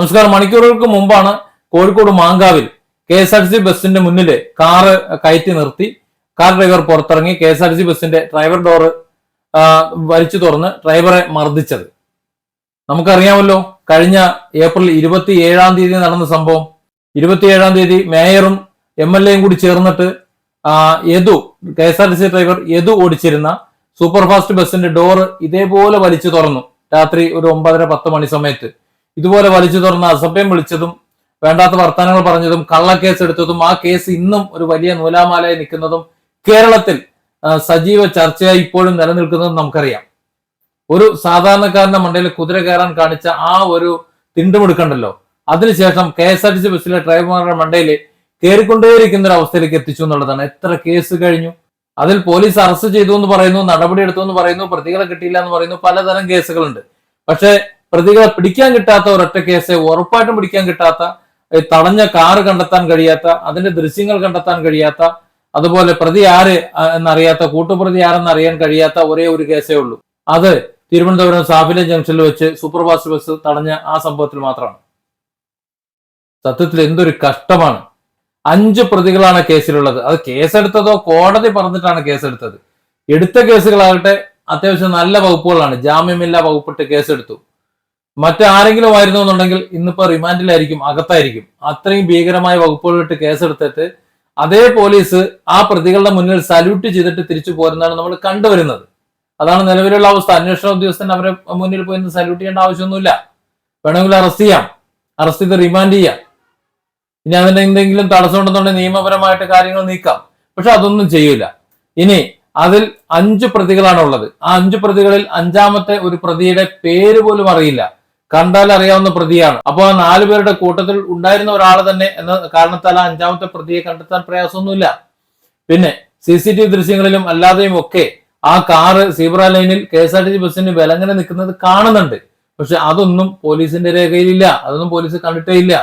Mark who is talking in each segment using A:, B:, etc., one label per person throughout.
A: നമസ്കാരം. മണിക്കൂറുകൾക്ക് മുമ്പാണ് കോഴിക്കോട് മാങ്കാവിൽ കെ എസ് ആർ സി ബസിന്റെ മുന്നിൽ കാറ് കയറ്റി നിർത്തി. കാർ ഡ്രൈവർ പുറത്തിറങ്ങി. കെ എസ് ആർ സി ബസിന്റെ ഡ്രൈവർ ഡോറ് വലിച്ചു തുറന്ന് ഡ്രൈവറെ മർദ്ദിച്ചത്. നമുക്കറിയാമല്ലോ കഴിഞ്ഞ ഏപ്രിൽ ഇരുപത്തി ഏഴാം തീയതി നടന്ന സംഭവം. ഇരുപത്തിയേഴാം തീയതി മേയറും എം എൽ എയും കൂടി ചേർന്നിട്ട് Yadu K S R T C driver Yadu ഓടിച്ചിരുന്ന സൂപ്പർ ഫാസ്റ്റ് ബസിന്റെ ഡോറ് ഇതേപോലെ വലിച്ചു തുറന്നു. രാത്രി ഒരു ഒമ്പതര പത്ത് മണി സമയത്ത്. ഇതുപോലെ വലിച്ചു തുറന്ന് അസഭ്യം വിളിച്ചതും വേണ്ടാത്ത വർത്തമാനങ്ങൾ പറഞ്ഞതും കള്ളക്കേസ് എടുത്തതും ആ കേസ് ഇന്നും ഒരു വലിയ നൂലാമാലയായി നിൽക്കുന്നതും കേരളത്തിൽ സജീവ ചർച്ചയായി ഇപ്പോഴും നിലനിൽക്കുന്നതും നമുക്കറിയാം. ഒരു സാധാരണക്കാരന്റെ മണ്ടയിൽ കുതിര കയറാൻ കാണിച്ച ആ ഒരു തിണ്ടുമെടുക്കണ്ടല്ലോ. അതിനുശേഷം K S R T C ബസ്സിലെ ഡ്രൈവർമാരുടെ മണ്ടയിൽ കയറിക്കൊണ്ടേയിരിക്കുന്ന ഒരു അവസ്ഥയിലേക്ക് എത്തിച്ചു എന്നുള്ളതാണ്. എത്ര കേസ് കഴിഞ്ഞു? അതിൽ പോലീസ് അറസ്റ്റ് ചെയ്തു എന്ന് പറയുന്നു നടപടി എടുത്തു എന്ന് പറയുന്നു പ്രതികളെ കിട്ടിയില്ല എന്ന് പറയുന്നു പലതരം കേസുകളുണ്ട്. പക്ഷെ പ്രതികളെ പിടിക്കാൻ കിട്ടാത്ത ഒരൊറ്റ കേസ് ഉറപ്പായിട്ടും പിടിക്കാൻ കിട്ടാത്ത തടഞ്ഞ കാറ് കണ്ടെത്താൻ കഴിയാത്ത അതിന്റെ ദൃശ്യങ്ങൾ കണ്ടെത്താൻ കഴിയാത്ത അതുപോലെ പ്രതി ആര് എന്നറിയാത്ത കൂട്ടുപ്രതി ആരെന്ന് അറിയാൻ കഴിയാത്ത ഒരേ ഒരു കേസേ ഉള്ളൂ. അത് തിരുവനന്തപുരം സാഫിലെ ജംഗ്ഷനിൽ വെച്ച് സൂപ്പർ ഫാസ്റ്റ് ബസ് തടഞ്ഞ ആ സംഭവത്തിൽ മാത്രമാണ്. സത്യത്തിൽ എന്തൊരു കഷ്ടമാണ്. അഞ്ച് പ്രതികളാണ് കേസിലുള്ളത്. അത് കേസെടുത്തതോ കോടതി പറഞ്ഞിട്ടാണ് കേസെടുത്തത്. എടുത്ത കേസുകളാകട്ടെ അത്യാവശ്യം നല്ല വകുപ്പുകളാണ്. ജാമ്യമില്ലാ വകുപ്പിട്ട് കേസെടുത്തു. മറ്റാരെങ്കിലും ആയിരുന്നു എന്നുണ്ടെങ്കിൽ ഇന്നിപ്പോ റിമാൻഡിലായിരിക്കും അകത്തായിരിക്കും. അത്രയും ഭീകരമായ വകുപ്പുകളിട്ട് കേസെടുത്തിട്ട് അതേ പോലീസ് ആ പ്രതികളുടെ മുന്നിൽ സല്യൂട്ട് ചെയ്തിട്ട് തിരിച്ചു പോരുന്നതാണ് നമ്മൾ കണ്ടുവരുന്നത്. അതാണ് നിലവിലുള്ള അവസ്ഥ. അന്വേഷണ ഉദ്യോഗസ്ഥൻ അവരെ മുന്നിൽ പോയി സല്യൂട്ട് ചെയ്യേണ്ട ആവശ്യമൊന്നുമില്ല. വേണമെങ്കിൽ അറസ്റ്റ് ചെയ്യാം. അറസ്റ്റ് ചെയ്ത് റിമാൻഡ് ചെയ്യാം. ഇനി അതിന് എന്തെങ്കിലും തടസ്സമുണ്ടെന്നുണ്ടെങ്കിൽ നിയമപരമായിട്ട് കാര്യങ്ങൾ നീക്കാം. പക്ഷെ അതൊന്നും ചെയ്യൂല. ഇനി അതിൽ അഞ്ച് പ്രതികളാണ് ഉള്ളത് ആ അഞ്ച് പ്രതികളിൽ അഞ്ചാമത്തെ ഒരു പ്രതിയുടെ പേര് പോലും അറിയില്ല. കണ്ടാൽ അറിയാവുന്ന പ്രതിയാണ്. അപ്പോൾ ആ നാലു പേരുടെ കൂട്ടത്തിൽ ഉണ്ടായിരുന്ന ഒരാൾ തന്നെ എന്ന കാരണത്താൽ ആ അഞ്ചാമത്തെ പ്രതിയെ കണ്ടെത്താൻ പ്രയാസമൊന്നുമില്ല. പിന്നെ സി സി ടി വി ദൃശ്യങ്ങളിലും അല്ലാതെയും ഒക്കെ ആ കാറ് സീബ്ര ലൈനിൽ K S R T C ബസ്സിന് വിലങ്ങനെ നിൽക്കുന്നത് കാണുന്നുണ്ട്. പക്ഷെ അതൊന്നും പോലീസിന്റെ രേഖയിലില്ല. അതൊന്നും പോലീസ് കണ്ടിട്ടേ ഇല്ല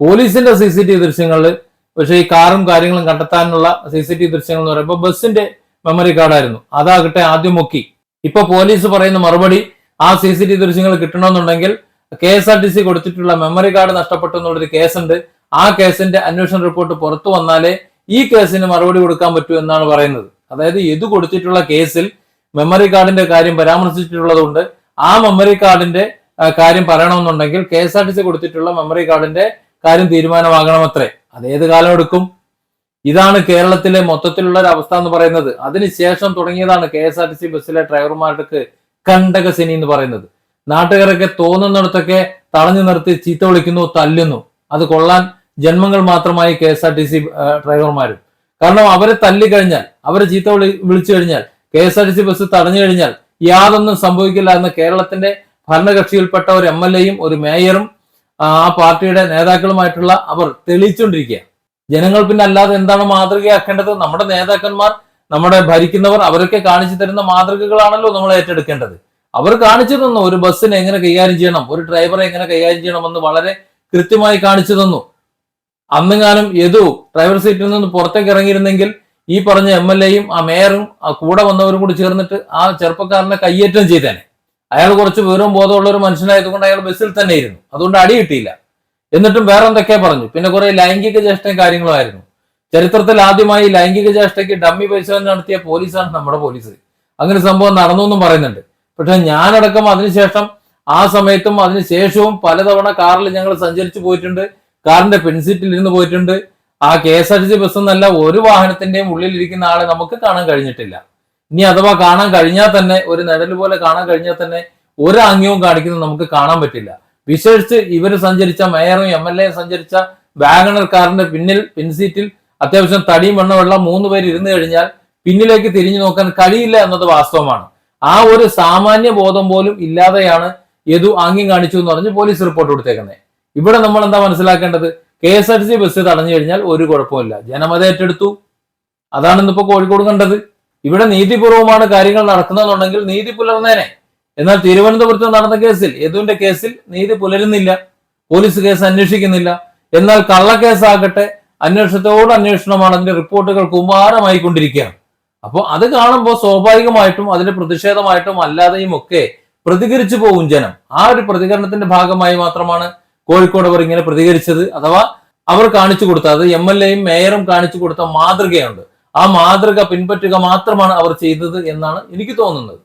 A: പോലീസിന്റെ സി സി ടി വി ദൃശ്യങ്ങളിൽ പക്ഷേ ഈ കാറും കാര്യങ്ങളും കണ്ടെത്താനുള്ള സി സി ടി ദൃശ്യങ്ങൾ എന്ന് പറയുമ്പോൾ ബസ്സിന്റെ മെമ്മറി കാർഡായിരുന്നു. അതാകട്ടെ ആദ്യം മുക്കി ഇപ്പൊ പോലീസ് പറയുന്ന മറുപടി ആ സി സി ടി ദൃശ്യങ്ങൾ കിട്ടണമെന്നുണ്ടെങ്കിൽ K S R T C കൊടുത്തിട്ടുള്ള മെമ്മറി കാർഡ് നഷ്ടപ്പെട്ടു എന്നുള്ളൊരു കേസുണ്ട്. ആ കേസിന്റെ അന്വേഷണ റിപ്പോർട്ട് പുറത്തു വന്നാലേ ഈ കേസിന് മറുപടി കൊടുക്കാൻ പറ്റൂ എന്നാണ് പറയുന്നത്. അതായത് ഇത് കൊടുത്തിട്ടുള്ള കേസിൽ മെമ്മറി കാർഡിന്റെ കാര്യം പരാമർശിച്ചിട്ടുള്ളതുകൊണ്ട് ആ മെമ്മറി കാർഡിന്റെ കാര്യം പറയണമെന്നുണ്ടെങ്കിൽ K S R T C കൊടുത്തിട്ടുള്ള മെമ്മറി കാർഡിന്റെ കാര്യം തീരുമാനമാകണമത്രേ. അതേത് കാലം എടുക്കും? ഇതാണ് കേരളത്തിലെ മൊത്തത്തിലുള്ള ഒരു അവസ്ഥ എന്ന് പറയുന്നത്. അതിനുശേഷം തുടങ്ങിയതാണ് K S R T C ബസ്സിലെ ഡ്രൈവർമാർക്ക് കണ്ടകസിനി എന്ന് പറയുന്നത്. നാട്ടുകാരൊക്കെ തോന്നുന്നിടത്തൊക്കെ തടഞ്ഞു നിർത്തി ചീത്ത വിളിക്കുന്നു തല്ലുന്നു. അത് കൊള്ളാൻ ജന്മങ്ങൾ മാത്രമായി K S R T C ഡ്രൈവർമാരും. കാരണം അവരെ തല്ലിക്കഴിഞ്ഞാൽ അവരെ ചീത്ത വിളി വിളിച്ചു കഴിഞ്ഞാൽ K S R T C bus തടഞ്ഞു കഴിഞ്ഞാൽ യാതൊന്നും സംഭവിക്കില്ല എന്ന് കേരളത്തിന്റെ ഭരണകക്ഷിയിൽപ്പെട്ട ഒരു എം എൽ എയും ഒരു മേയറും ആ പാർട്ടിയുടെ നേതാക്കളുമായിട്ടുള്ള അവർ തെളിയിച്ചുകൊണ്ടിരിക്കുക ജനങ്ങൾ പിന്നെ അല്ലാതെ എന്താണ് മാതൃകയാക്കേണ്ടത്? നമ്മുടെ നേതാക്കന്മാർ നമ്മുടെ ഭരിക്കുന്നവർ അവരൊക്കെ കാണിച്ചു തരുന്ന മാതൃകകളാണല്ലോ നമ്മൾ ഏറ്റെടുക്കേണ്ടത്. അവർ കാണിച്ചു തന്നു. ഒരു ബസ്സിനെ എങ്ങനെ കൈകാര്യം ചെയ്യണം? ഒരു ഡ്രൈവറെ എങ്ങനെ കൈകാര്യം ചെയ്യണമെന്ന് വളരെ കൃത്യമായി കാണിച്ചു തന്നു. അന്നുകാലം യദു ഡ്രൈവർ സീറ്റിൽ നിന്ന് പുറത്തേക്ക് ഇറങ്ങിയിരുന്നെങ്കിൽ ഈ പറഞ്ഞ എം എൽ എയും ആ മേയറും ആ കൂടെ വന്നവരും കൂടി ചേർന്നിട്ട് ആ ചെറുപ്പക്കാരനെ കയ്യേറ്റം ചെയ്തേനെ. അയാൾ കുറച്ച് വിവരവും ബോധമുള്ള ഒരു മനുഷ്യനായതുകൊണ്ട് അയാൾ ബസ്സിൽ തന്നെ ഇരുന്നു. അതുകൊണ്ട് അടി കിട്ടിയില്ല. എന്നിട്ടും വേറെ എന്തൊക്കെയാ പറഞ്ഞു. പിന്നെ കുറെ ലൈംഗിക ചേഷ്ടയും കാര്യങ്ങളുമായിരുന്നു. ചരിത്രത്തിൽ ആദ്യമായി ലൈംഗിക ചേഷ്ടയ്ക്ക് ഡമ്മി പരിശോധന നടത്തിയ പോലീസാണ് നമ്മുടെ പോലീസ്. അങ്ങനെ സംഭവം നടന്നു എന്നും പറയുന്നുണ്ട്. പക്ഷെ ഞാനടക്കം അതിനുശേഷം ആ സമയത്തും അതിനുശേഷവും പലതവണ കാറിൽ ഞങ്ങൾ സഞ്ചരിച്ചു പോയിട്ടുണ്ട്. കാറിന്റെ പെൻസീറ്റിൽ ഇരുന്ന് പോയിട്ടുണ്ട്. ആ K S R T C bus എന്നല്ല ഒരു വാഹനത്തിന്റെയും ഉള്ളിലിരിക്കുന്ന ആളെ നമുക്ക് കാണാൻ കഴിഞ്ഞിട്ടില്ല. ഇനി അഥവാ കാണാൻ കഴിഞ്ഞാൽ തന്നെ ഒരു നിഴൽ പോലെ കാണാൻ കഴിഞ്ഞാൽ തന്നെ ഒരു ആംഗ്യവും കാണിക്കുന്നത് നമുക്ക് കാണാൻ പറ്റില്ല. വിശേഷിച്ച് ഇവർ സഞ്ചരിച്ച മേയറും എം എൽ എ സഞ്ചരിച്ച വാഗണർ കാറിന്റെ പിന്നിൽ പിൻസീറ്റിൽ അത്യാവശ്യം തടിയും വെണ്ണമുള്ള മൂന്ന് പേര് ഇരുന്ന് കഴിഞ്ഞാൽ പിന്നിലേക്ക് തിരിഞ്ഞു നോക്കാൻ കഴിയില്ല എന്നത് വാസ്തവമാണ്. ആ ഒരു സാമാന്യ ബോധം പോലും ഇല്ലാതെയാണ് യദു ആംഗ്യം കാണിച്ചു എന്ന് പറഞ്ഞ് പോലീസ് റിപ്പോർട്ട് കൊടുത്തേക്കുന്നത് ഇവിടെ നമ്മൾ എന്താ മനസ്സിലാക്കേണ്ടത്? K S R C bus തടഞ്ഞു കഴിഞ്ഞാൽ ഒരു കുഴപ്പമില്ല ജനമത ഏറ്റെടുത്തു. അതാണ് ഇന്നിപ്പോ കോഴിക്കോട് കണ്ടത്. ഇവിടെ നീതിപൂർവമാണ് കാര്യങ്ങൾ നടക്കുന്നതെന്നുണ്ടെങ്കിൽ നീതി പുലർന്നേനെ. എന്നാൽ തിരുവനന്തപുരത്ത് നടന്ന കേസിൽ യദുവിന്റെ കേസിൽ നീതി പുലരുന്നില്ല. Police case അന്വേഷിക്കുന്നില്ല. എന്നാൽ കള്ളക്കേസാകട്ടെ അന്വേഷണത്തോട് അന്വേഷണമാണ് അതിന്റെ റിപ്പോർട്ടുകൾ കുമാരമായിക്കൊണ്ടിരിക്കുകയാണ് അപ്പോൾ അത് കാണുമ്പോൾ സ്വാഭാവികമായിട്ടും അതിന്റെ പ്രതിഷേധമായിട്ടും അല്ലാതെയും ഒക്കെ പ്രതികരിച്ചു പോകും ജനം. ആ ഒരു പ്രതികരണത്തിന്റെ ഭാഗമായി മാത്രമാണ് കോഴിക്കോട് അവർ ഇങ്ങനെ പ്രതികരിച്ചത്. അഥവാ അവർ കാണിച്ചു കൊടുത്ത അത് എം എൽ എയും മേയറും കാണിച്ചു കൊടുത്ത മാതൃകയുണ്ട്. ആ മാതൃക പിൻപറ്റുക മാത്രമാണ് അവർ ചെയ്തത് എന്നാണ് എനിക്ക് തോന്നുന്നത്.